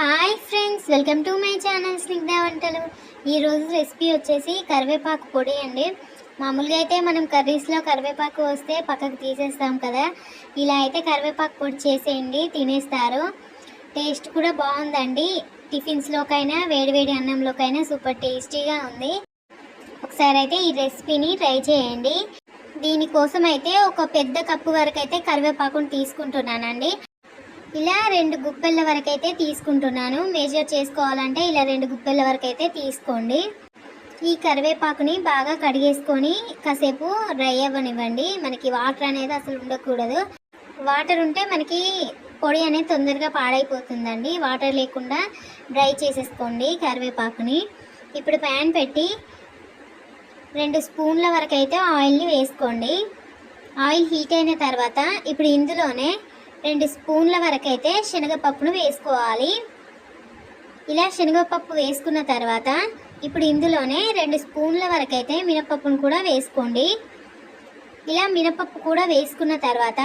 Hi friends welcome to my channel Snigdha వంటలు ఈరోజు recipe వచ్చేసి కరివేపాకు పొడి అండి. మామూలుగా అయితే మనం కర్రీస్లో కరివేపాకు వస్తే పక్కకు తీసేస్తాం కదా. ఇలా అయితే కరివేపాకు పొడి చేసేయండి తినేస్తారు. టేస్ట్ కూడా బాగుందండి. టిఫిన్స్లోకైనా వేడివేడి అన్నంలోకైనా సూపర్ టేస్టీగా ఉంది. ఒకసారి అయితే ఈ రెసిపీని ట్రై చేయండి. దీనికోసం అయితే ఒక పెద్ద కప్పు వరకు అయితే కరివేపాకుని తీసుకుంటున్నానండి. ఇలా రెండు గుప్పెళ్ళ వరకు అయితే తీసుకుంటున్నాను. మెజర్ చేసుకోవాలంటే ఇలా రెండు గుప్పెళ్ళ వరకు అయితే తీసుకోండి. ఈ కరివేపాకుని బాగా కడిగేసుకొని కాసేపు డ్రై అవ్వనివ్వండి. మనకి వాటర్ అనేది అసలు ఉండకూడదు. వాటర్ ఉంటే మనకి పొడి అనేది తొందరగా పాడైపోతుందండి. వాటర్ లేకుండా డ్రై చేసేసుకోండి కరివేపాకుని. ఇప్పుడు ప్యాన్ పెట్టి రెండు స్పూన్ల వరకు అయితే ఆయిల్ని వేసుకోండి. ఆయిల్ హీట్ అయిన తర్వాత ఇప్పుడు ఇందులోనే రెండు స్పూన్ల వరకు అయితే శనగపప్పును వేసుకోవాలి. ఇలా శనగపప్పు వేసుకున్న తర్వాత ఇప్పుడు ఇందులోనే రెండు స్పూన్ల వరకు అయితే మినపప్పును కూడా వేసుకోండి. ఇలా మినపప్పు కూడా వేసుకున్న తర్వాత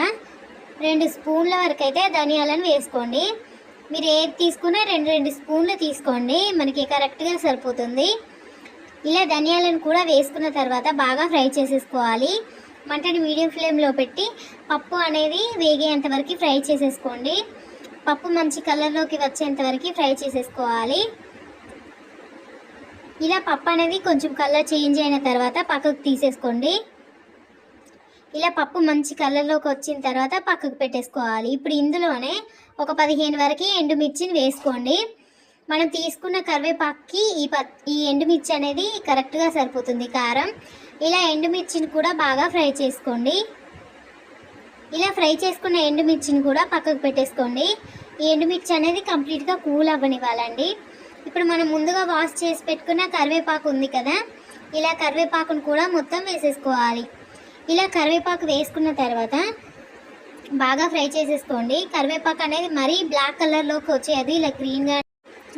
రెండు స్పూన్ల వరకు అయితే ధనియాలను వేసుకోండి. మీరు ఏది తీసుకున్నా రెండు రెండు స్పూన్లు తీసుకోండి. మనకి కరెక్ట్గా సరిపోతుంది. ఇలా ధనియాలను కూడా వేసుకున్న తర్వాత బాగా ఫ్రై చేసేసుకోవాలి. మంటని మీడియం ఫ్లేమ్లో పెట్టి పప్పు అనేది వేగేంత వరకు ఫ్రై చేసేసుకోండి. పప్పు మంచి కలర్లోకి వచ్చేంత వరకు ఫ్రై చేసేసుకోవాలి. ఇలా పప్పు అనేది కొంచెం కలర్ చేంజ్ అయిన తర్వాత పక్కకు తీసేసుకోండి. ఇలా పప్పు మంచి కలర్లోకి వచ్చిన తర్వాత పక్కకు పెట్టేసుకోవాలి. ఇప్పుడు ఇందులోనే ఒక పదిహేను వరకు ఎండుమిర్చిని వేసుకోండి. మనం తీసుకున్న కరివేపాకుకి ఈ ప ఈ ఎండుమిర్చి అనేది కరెక్ట్గా సరిపోతుంది కారం. ఇలా ఎండుమిర్చిని కూడా బాగా ఫ్రై చేసుకోండి. ఇలా ఫ్రై చేసుకున్న ఎండుమిర్చిని కూడా పక్కకు పెట్టేసుకోండి. ఈ ఎండుమిర్చి అనేది కంప్లీట్గా కూల్ అవ్వనివ్వాలండి. ఇప్పుడు మనం ముందుగా వాష్ చేసి పెట్టుకున్న కరివేపాకు ఉంది కదా ఇలా కరివేపాకును కూడా మొత్తం వేసేసుకోవాలి. ఇలా కరివేపాకు వేసుకున్న తర్వాత బాగా ఫ్రై చేసేసుకోండి. కరివేపాకు అనేది మరీ బ్లాక్ కలర్లోకి వచ్చేది ఇలా గ్రీన్గా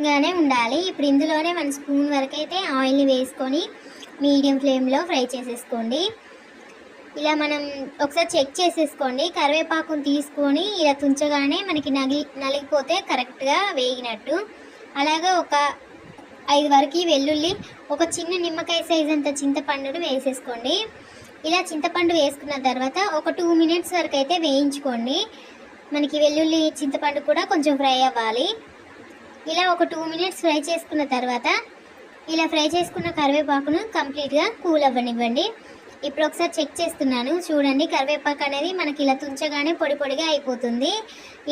గానే ఉండాలి. ఇప్పుడు ఇందులోనే మన స్పూన్ వరకు అయితే ఆయిల్ని వేసుకొని మీడియం ఫ్లేమ్లో ఫ్రై చేసేసుకోండి. ఇలా మనం ఒకసారి చెక్ చేసేసుకోండి. కరివేపాకును తీసుకొని ఇలా తుంచగానే మనకి నగి నలిగిపోతే కరెక్ట్గా వేగినట్టు. అలాగే ఒక ఐదు వరకు వెల్లుల్లి ఒక చిన్న నిమ్మకాయ సైజ్ అంత చింతపండును వేసేసుకోండి. ఇలా చింతపండు వేసుకున్న తర్వాత ఒక టూ మినిట్స్ వరకు అయితే వేయించుకోండి. మనకి వెల్లుల్లి చింతపండు కూడా కొంచెం ఫ్రై అవ్వాలి. ఇలా ఒక టూ మినిట్స్ ఫ్రై చేసుకున్న తర్వాత ఇలా ఫ్రై చేసుకున్న కరివేపాకును కంప్లీట్గా కూల్ అవ్వనివ్వండి. ఇప్పుడు ఒకసారి చెక్ చేస్తున్నాను. చూడండి కరివేపాకు అనేది మనకి ఇలా తుంచగానే పొడి పొడిగా అయిపోతుంది.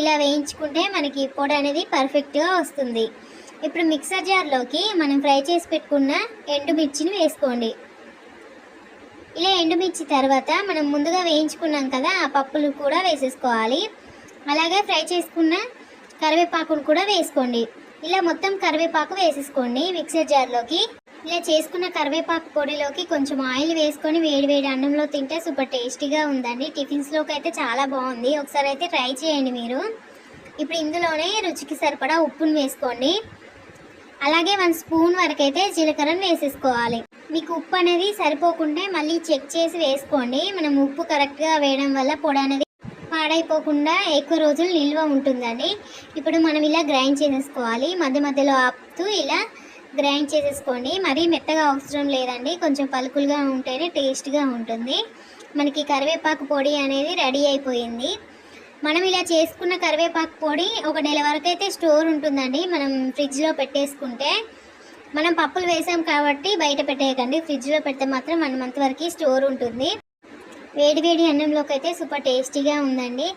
ఇలా వేయించుకుంటే మనకి పొడి అనేది పర్ఫెక్ట్గా వస్తుంది. ఇప్పుడు మిక్సర్ జార్లోకి మనం ఫ్రై చేసి పెట్టుకున్న ఎండుమిర్చిని వేసుకోండి. ఇలా ఎండుమిర్చి తర్వాత మనం ముందుగా వేయించుకున్నాం కదా ఆ పప్పులు కూడా వేసేసుకోవాలి. అలాగే ఫ్రై చేసుకున్న కరివేపాకును కూడా వేసుకోండి. ఇలా మొత్తం కరివేపాకు వేసేసుకోండి. మిక్సర్ జార్లోకి ఇలా చేసుకున్న కరివేపాకు పొడిలోకి కొంచెం ఆయిల్ వేసుకొని వేడి వేడి అన్నంలో తింటే సూపర్ టేస్టీగా ఉందండి. టిఫిన్స్లోకి అయితే చాలా బాగుంది. ఒకసారి అయితే ట్రై చేయండి మీరు. ఇప్పుడు ఇందులోనే రుచికి సరిపడా ఉప్పును వేసుకోండి. అలాగే వన్ స్పూన్ వరకు అయితే జీలకర్రను వేసేసుకోవాలి. మీకు ఉప్పు అనేది సరిపోకుంటే మళ్ళీ చెక్ చేసి వేసుకోండి. మనం ఉప్పు కరెక్ట్గా వేయడం వల్ల పొడి అనేది పాడైపోకుండా ఎక్కువ రోజులు నిల్వ ఉంటుందండి. ఇప్పుడు మనం ఇలా గ్రైండ్ చేసేసుకోవాలి. మధ్య మధ్యలో ఆపుతూ ఇలా గ్రైండ్ చేసేసుకోండి. మరీ మెత్తగా అవసరం లేదండి. కొంచెం పలుకులుగా ఉంటేనే టేస్ట్గా ఉంటుంది. మనకి కరివేపాకు పొడి అనేది రెడీ అయిపోయింది. మనం ఇలా చేసుకున్న కరివేపాకు పొడి ఒక నెల వరకు అయితే స్టోర్ ఉంటుందండి. మనం ఫ్రిడ్జ్లో పెట్టేసుకుంటే మనం పప్పులు వేసాం కాబట్టి బయట పెట్టేయకండి. ఫ్రిడ్జ్లో పెడితే మాత్రం వన్ మంత్ వరకు స్టోర్ ఉంటుంది. వేడి వేడి అన్నంలోకి అయితే సూపర్ టేస్టీగా ఉందండి.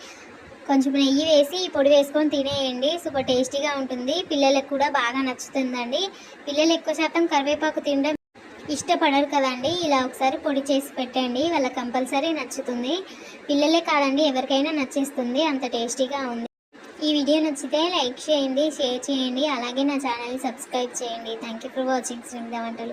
కొంచెం నెయ్యి వేసి ఈ పొడి వేసుకొని తినేయండి. సూపర్ టేస్టీగా ఉంటుంది. పిల్లలకు కూడా బాగా నచ్చుతుందండి. పిల్లలు ఎక్కువ శాతం కరివేపాకు తినడం ఇష్టపడరు కదండి. ఇలా ఒకసారి పొడి చేసి పెట్టండి. వాళ్ళ కంపల్సరీ నచ్చుతుంది. పిల్లలే కాదండి ఎవరికైనా నచ్చేస్తుంది. అంత టేస్టీగా ఉంది. ఈ వీడియో నచ్చితే లైక్ చేయండి షేర్ చేయండి. అలాగే నా ఛానల్ని సబ్స్క్రైబ్ చేయండి. Thank you for watching. శ్రీంద వంటలు.